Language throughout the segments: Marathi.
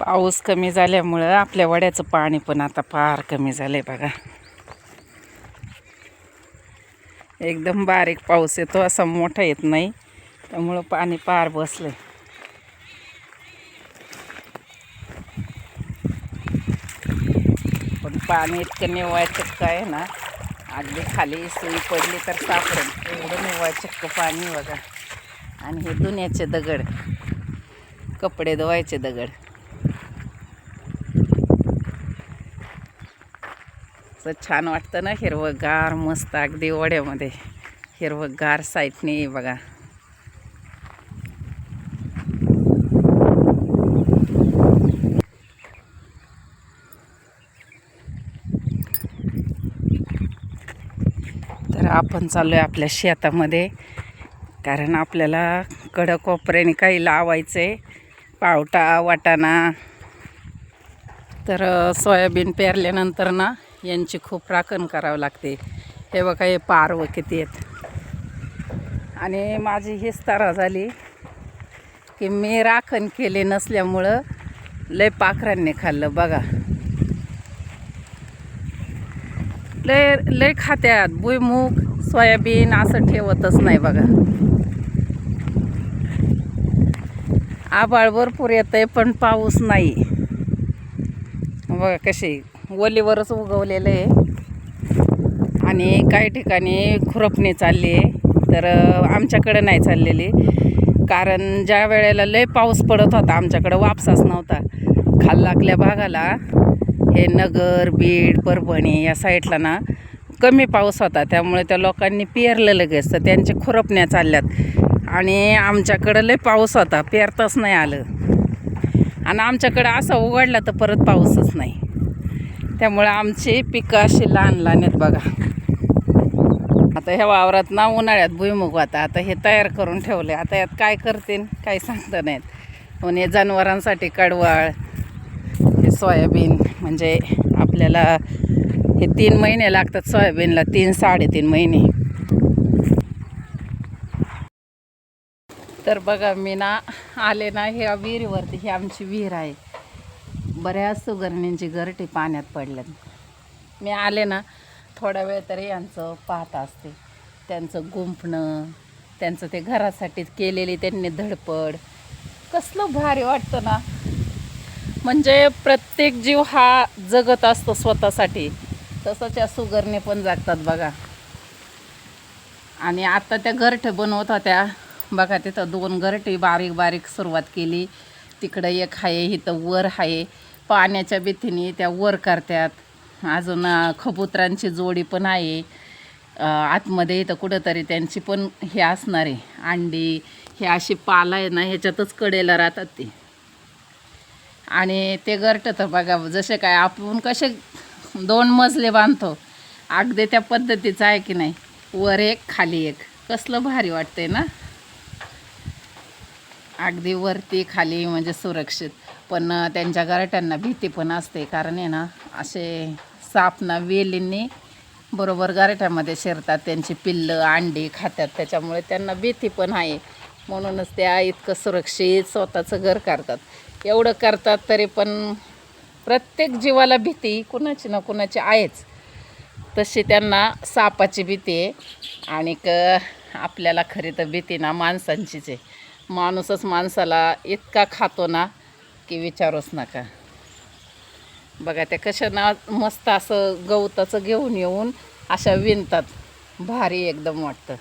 पाऊस कमी झाल्यामुळं आपल्या वड्याचं पाणी पण आता फार कमी झालंय बघा. एकदम बारीक पाऊस येतो असा मोठा येत नाही त्यामुळं पाणी पार बसलंय. पण पाणी इतकं निव्वळ चक्क आहे ना अगदी खाली सुई पडली तर सापडेल. एवढं निव्वळ चक्क पाणी बघा. आणि हे दुन्याचे दगड. कपडे धुवायचे दगड. असं छान वाटतं ना हिरवंगार मस्त अगदी वड्यामध्ये हिरवंगार साईटने बघा. तर आपण चाललो आहे आपल्या शेतामध्ये कारण आपल्याला कडक कोपऱ्याने काही लावायचं आहे पावटा वाटाणा. तर सोयाबीन पेरल्यानंतर ना यांची खूप राखण करावं लागते. हे बघा हे पारवं किती आहेत. आणि माझी हीच तारा झाली की मी राखण केले नसल्यामुळं लय पाखरांनी खाल्लं बघा. लय लय खात्यात. भुईमूग सोयाबीन असं ठेवतच नाही बघा. आभाळ भरपूर येत आहे पण पाऊस नाही. बघा कशी ओलीवरच उगवलेलं आहे. आणि काही ठिकाणी खुरपणी चालली आहे तर आमच्याकडं नाही चाललेली. कारण ज्या वेळेला लय पाऊस पडत होता आमच्याकडं वापसाच नव्हता. खाल लागल्या भागाला हे नगर बीड परभणी या साईडला ना कमी पाऊस होता. त्यामुळे त्या लोकांनी पेरलं लगेच. तर त्यांचे खुरपण्या चालल्यात. आणि आमच्याकडं लय पाऊस होता पेरताच नाही आलं. आणि आमच्याकडं असा उघडला तर परत पाऊसच नाही. त्यामुळे आमची पिकं अशी लहान लहान आहेत बघा. आता ह्या वावरात ना उन्हाळ्यात भुईमुग आता आता हे तयार करून ठेवले आता यात काय करतील काही सांगता नाहीत. पण हे जनावरांसाठी कडवाळ हे सोयाबीन म्हणजे आपल्याला हे तीन महिने लागतात सोयाबीनला तीन साडेतीन महिने. तर बघा मी ना आले ना ह्या विहिरीवरती. ही आमची विहीर आहे. बऱ्याच सुगरणींची गरटी पाण्यात पडल्यात. मी आले ना थोडा वेळ तरी यांचं पाहत असते. त्यांचं गुंफणं त्यांचं ते घरासाठी केलेली त्यांनी धडपड. कसलं भारी वाटतं ना. म्हणजे प्रत्येक जीव हा जगत असतो स्वतःसाठी. तसंच या सुगरणे पण जगतात बघा. आणि आता त्या घरटे बनवत होत्या. बघा तिथं दोन घरटे बारीक बारीक सुरुवात केली. तिकडं एक आहे इथं वर आहे पाण्याच्या भीतीने त्या वर करतात. अजून अं, कबुतरांची जोडी पण आहे. आतमध्ये इथं कुठंतरी त्यांची पण हे असणार आहे. अंडी हे अशी पाला आहे ना ह्याच्यातच कडेला राहतात ते. आणि ते गरट तर बघा जसे काय आपण कसे दोन मजले बांधतो. अगदी त्या पद्धतीचं आहे की नाही? वर एक खाली एक. कसलं भारी वाटतंय ना? अगदी वरती खाली म्हणजे सुरक्षित. पण त्यांच्या घरट्यांना भीती पण असते. कारण आहे ना असे साप ना वेलींनी बरोबर गारठ्यामध्ये शिरतात. त्यांची पिल्लं अंडी खातात. त्याच्यामुळे त्यांना भीती पण आहे. म्हणूनच त्या इतकं सुरक्षित स्वतःचं घर करतात. एवढं करतात तरी पण प्रत्येक जीवाला भीती कुणाची ना कुणाची आहेच. तशी त्यांना सापाची भीती आहे. आणि क आपल्याला खरी तर भीती ना माणसांचीच आहे. माणूसच माणसाला इतका खातो ना की विचारूच नका. बघा त्या कशा ना मस्त असं गवताचं घेऊन येऊन अशा विणतात. भारी एकदम वाटतं.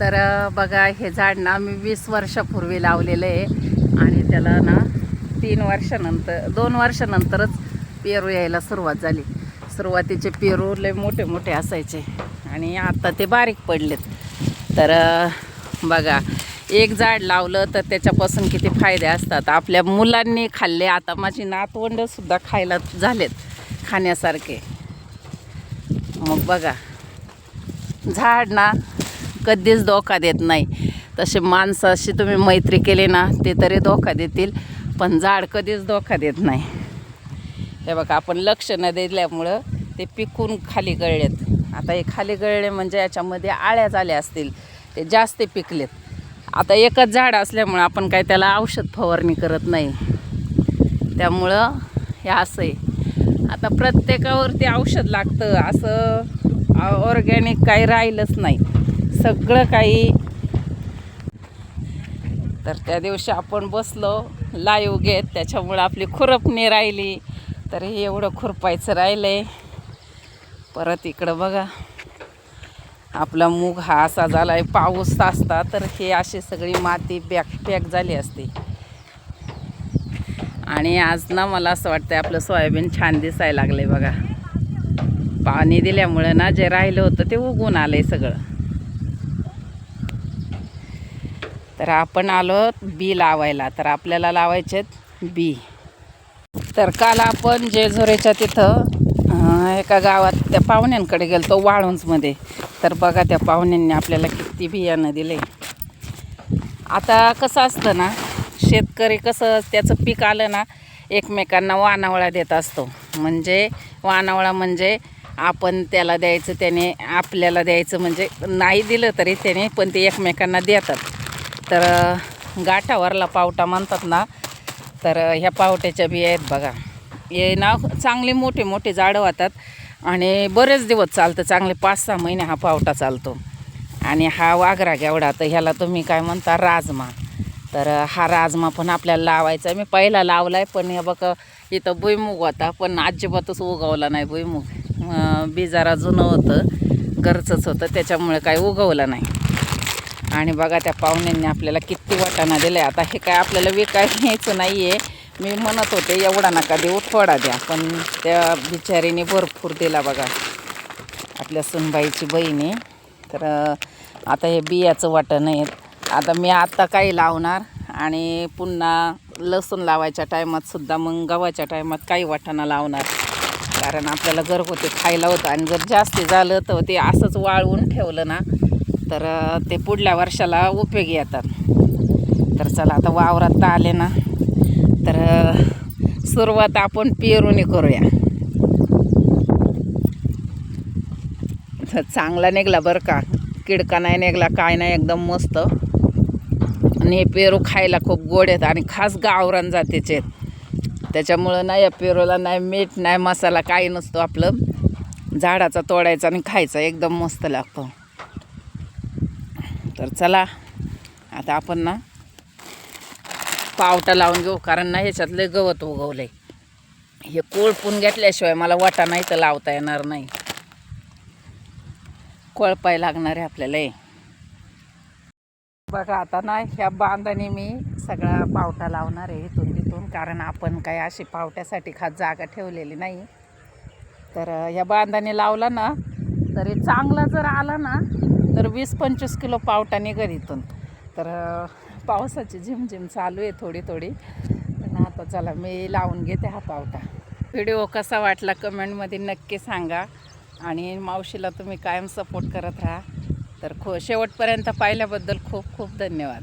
तर बघा हे झाड ना मी वीस वर्षापूर्वी लावलेलं आहे. आणि त्याला ना तीन वर्षानंतर दोन वर्षानंतरच पेरू यायला सुरुवात झाली. सुरुवातीचे पेरू लय मोठे मोठे असायचे. आणि आता ते बारीक पडलेत. तर बघा एक झाड लावलं तर त्याच्यापासून किती फायदे असतात. आपल्या मुलांनी खाल्ले आता माझी नातवंडसुद्धा खायला झालेत खाण्यासारखे. मग बघा झाड ना कधीच धोका देत नाही. तसे माणसाशी तुम्ही मैत्री केली ना ते तरी धोका देतील पण झाड कधीच धोका देत नाही. हे बघा आपण लक्ष न दिल्यामुळं ते पिकून खाली गळलेत. आता हे खाली गळले म्हणजे याच्यामध्ये आळ्या झाल्या असतील ते जास्त पिकलेत. आता एकच झाड असल्यामुळं आपण काय त्याला औषध फवारणी करत नाही. त्यामुळं हे असं आहे. आता प्रत्येकावरती औषध लागतं. असं ऑर्गॅनिक काही राहिलंच नाही. सगळं काही. तर त्या दिवशी आपण बसलो लाईव घेत. त्याच्यामुळं आपली खुरपणी राहिली. तर हे एवढं खुरपायचं राहिलं आहे परत इकडं बघा. आपला मूग हा असा झाला आहे पाऊस असता तर हे अशी सगळी माती पॅक पॅक झाली असते. आणि आज ना मला असं वाटतं आपलं सोयाबीन छान दिसायला लागलं आहे बघा. पाणी दिल्यामुळं ना जे राहिलं होतं ते उगून आलं आहे सगळं. तर आपण आलो बी लावायला तर आपल्याला लावायचेत बी. तर काल आपण जेझोरेच्या तिथं एका गावात त्या पाहुण्यांकडे गेलो तो वाळुंजमध्ये. तर बघा त्या पाहुण्यांनी आपल्याला किती बियाणं दिले. आता कसं असतं ना शेतकरी कसं त्याचं पीक आलं ना एकमेकांना वानावळा देत असतो. म्हणजे वानावळा म्हणजे आपण त्याला द्यायचं त्याने आपल्याला द्यायचं म्हणजे नाही दिलं तरी त्याने पण ते एकमेकांना देतात. तर गाठावरला पावटा म्हणतात ना तर ह्या पावट्याच्या बिया आहेत बघा. हे ना चांगले मोठे मोठे झाडं होतात आणि बरेच दिवस चालतं चांगले पाच सहा महिने हा पावटा चालतो. आणि हा वाघरा घेवडा तर ह्याला तुम्ही काय म्हणता राजमा. तर हा राजमा पण आपल्याला लावायचा. आहे मी पहिला लावला आहे पण हे बघा इथं भुईमुग होता पण अजिबातच उगवला नाही भुईमुग. बिजारा जुनं होतं घरचंच होतं त्याच्यामुळे काही उगवलं नाही. आणि बघा त्या पाहुण्यांनी आपल्याला किती वाटाणा दिला आता हे काय आपल्याला विकायचं घ्यायचं नाही आहे मी म्हणत होते एवढा नका देऊ थोडा द्या. पण त्या बिचारीने भरपूर दिला बघा. आपल्या सुनबाईची बहिणी. तर आता हे बियाचं वाटण आहे. आता मी आता काही लावणार आणि पुन्हा लसूण लावायच्या टायमात सुद्धा मग गव्हाच्या टायमात काही वाटाणा लावणार. कारण आपल्याला घरगुती खायला होतं आणि जर जास्ती झालं तर ते असंच वाळवून ठेवलं ना तर ते पुढल्या वर्षाला उपयोगी येतात. तर चला आता वावरात तर आले ना तर सुरुवात आपण पेरूने करूया. चांगला निघला बरं का. किडका नाही निघला काय नाही एकदम मस्त. आणि हे पेरू खायला खूप गोड आहेत आणि खास गावरान जातीचे आहेत. त्याच्यामुळं नाही या पेरूला नाही मीठ नाही मसाला काही नसतो आपलं. झाडाचा तोडायचा आणि खायचा एकदम मस्त लागतो. तर चला आता आपण ना पावटा लावून घेऊ कारण ना ह्याच्यातले गवत उगवलं आहे हे कोळपून घेतल्याशिवाय मला वाटा नाही तर लावता येणार नाही. कोळपाय लागणार आहे आपल्याला. हे बघा आता ना ह्या बांधाने मी सगळा पावटा लावणार आहे इथून तिथून कारण आपण काय अशी पावट्यासाठी खास जागा ठेवलेली नाही. तर ह्या बांधाने लावला ना तरी चांगला जर आला ना तर वीस पंचवीस किलो पावटा निघत इथून. तर पावसाची झिमझिम चालू आहे थोडी थोडी. पण आता चला मी लावून घेते हा पावटा. व्हिडिओ कसा वाटला कमेंटमध्ये नक्की सांगा. आणि मावशीला तुम्ही कायम सपोर्ट करत राहा. तर खो शेवटपर्यंत पाहिल्याबद्दल खूप खूप धन्यवाद.